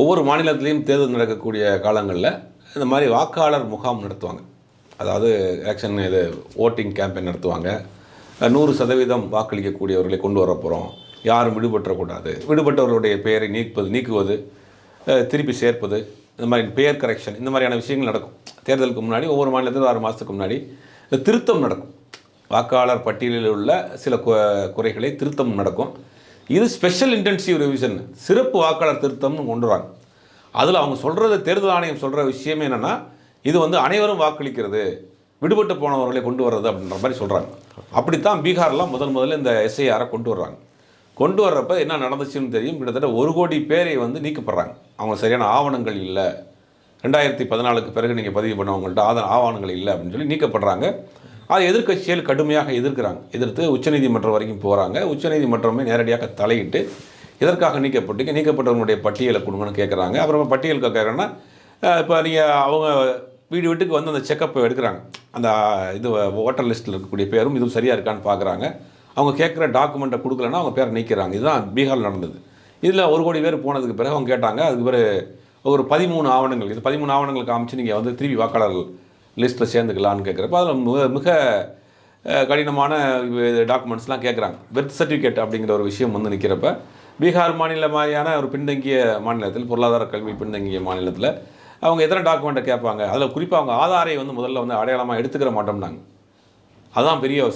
ஒவ்வொரு மாநிலத்திலையும் தேர்தல் நடக்கக்கூடிய காலங்களில் இந்த மாதிரி வாக்காளர் முகாம் நடத்துவாங்க. அதாவது எலெக்ஷன் இது ஓட்டிங் கேம்பெயின் நடத்துவாங்க. நூறு சதவீதம் வாக்களிக்கக்கூடியவர்களை கொண்டு வர போகிறோம் யாரும் விடுபற்றக்கூடாது விடுபட்டவர்களுடைய பெயரை நீக்குவது நீக்குவது திருப்பி சேர்ப்பது இந்த மாதிரி பெயர் கரெக்ஷன் இந்த மாதிரியான விஷயங்கள் நடக்கும். தேர்தலுக்கு முன்னாடி ஒவ்வொரு மாநிலத்திலும் ஆறு மாதத்துக்கு முன்னாடி இந்த திருத்தம் நடக்கும். வாக்காளர் பட்டியலில் உள்ள சில குறைகளை திருத்தம் நடக்கும். இது ஸ்பெஷல் இன்டென்சிவ் ரிவிஷன் சிறப்பு வாக்காளர் திருத்தம்னு கொண்டு வராங்க. அதில் அவங்க சொல்கிறது தேர்தல் ஆணையம் சொல்கிற விஷயம் என்னென்னா இது வந்து அனைவரும் வாக்களிக்கிறது விடுபட்டு போனவர்களை கொண்டு வர்றது அப்படின்ற மாதிரி சொல்கிறாங்க அப்படித்தான் பீகார்லாம் முதல் முதல்ல இந்த எஸ்ஐஆரை கொண்டு வர்றாங்க. கொண்டு வர்றப்ப என்ன நடந்துச்சுன்னு தெரியும். கிட்டத்தட்ட ஒரு கோடி பேரை வந்து நீக்கப்படுறாங்க. அவங்க சரியான ஆவணங்கள் இல்லை. ரெண்டாயிரத்தி பதினாலுக்கு பிறகு நீங்கள் பதிவு பண்ணவங்கள்ட்ட ஆதார ஆவணங்கள் இல்லை அப்படின்னு சொல்லி நீக்கப்படுறாங்க. அதை எதிர்க்கட்சிகள் கடுமையாக எதிர்க்கிறாங்க. எதிர்த்து உச்சநீதிமன்றம் வரைக்கும் போகிறாங்க உச்சநீதிமன்றமே நேரடியாக தலையிட்டு இதற்காக நீக்கப்பட்டு நீக்கப்பட்டவங்களுடைய பட்டியலை கொடுங்கன்னு கேட்குறாங்க அப்புறம் பட்டியல் கேட்குறேன்னா இப்போ நீங்கள் அவங்க வீடு வீட்டுக்கு வந்து அந்த செக்கப்பை எடுக்கிறாங்க. அந்த இது ஓட்டர் லிஸ்ட்டில் இருக்கக்கூடிய பேரும் இதுவும் சரியாக இருக்கான்னு பார்க்குறாங்க அவங்க கேட்குற டாக்குமெண்ட்டை கொடுக்கலன்னா அவங்க பேரை நீக்கிறாங்க. இதுதான் பீகாரில் நடந்தது. இதில் ஒரு கோடி பேர் போனதுக்கு பிறகு அவங்க கேட்டாங்க. அதுக்கு பிறகு ஒரு பதிமூணு ஆவணங்கள் இது பதிமூணு ஆவணங்கள் காமிச்சு நீங்கள் வந்து திருவி வாக்காளர்கள் லிஸ்ட்டில் சேர்ந்துக்கலான்னு கேட்குறப்ப அதில் மிக மிக கடினமான டாக்குமெண்ட்ஸ்லாம் கேட்குறாங்க பெர்த் சர்டிஃபிகேட் அப்படிங்கிற ஒரு விஷயம் வந்து நிற்கிறப்ப பீகார் மாநில மாதிரியான ஒரு பின்தங்கிய மாநிலத்தில் பொருளாதார கல்வி பின்தங்கிய மாநிலத்தில் அவங்க எத்தனை டாக்குமெண்ட்டை கேட்பாங்க அதில் குறிப்பாக அவங்க ஆதாரை வந்து முதல்ல வந்து அடையாளமாக எடுத்துக்கிற மாட்டோம்னாங்க. அதான் பெரிய ஒரு